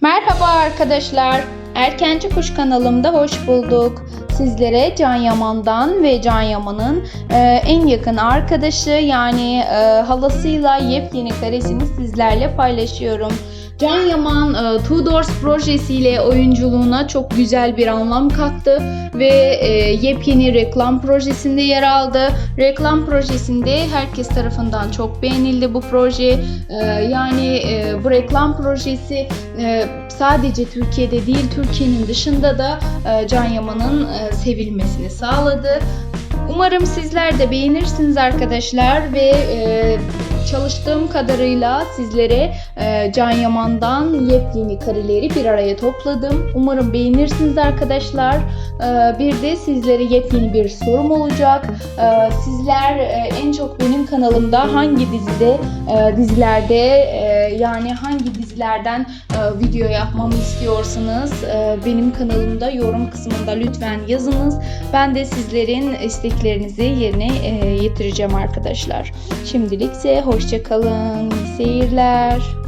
Merhaba arkadaşlar. Erkenci Kuş kanalımda hoş bulduk. Sizlere Can Yaman'dan ve Can Yaman'ın e, en yakın arkadaşı yani e, halasıyla yepyeni karesini sizlerle paylaşıyorum. Can Yaman e, Two Doors projesiyle oyunculuğuna çok güzel bir anlam kattı ve e, yepyeni reklam projesinde yer aldı. Reklam projesinde herkes tarafından çok beğenildi bu proje. E, yani e, bu reklam projesi e, sadece Türkiye'de değil Türkiye'nin dışında da e, Can Yaman'ın e, sevilmesini sağladı. Umarım sizler de beğenirsiniz arkadaşlar ve e, çalıştığım kadarıyla sizlere e, Can Yaman'dan yepyeni kareleri bir araya topladım. Umarım beğenirsiniz arkadaşlar. E, bir de sizlere yepyeni bir sorum olacak. E, sizler e, en çok benim kanalımda hangi dizide, e, dizilerde e, yani hangi dizilerden e, video yapmamı istiyorsanız e, benim kanalımda yorum kısmında lütfen yazınız. Ben de sizlerin isteklerinizi yerine e, getireceğim arkadaşlar. Şimdilik ise hoşçakalın. Seyirler.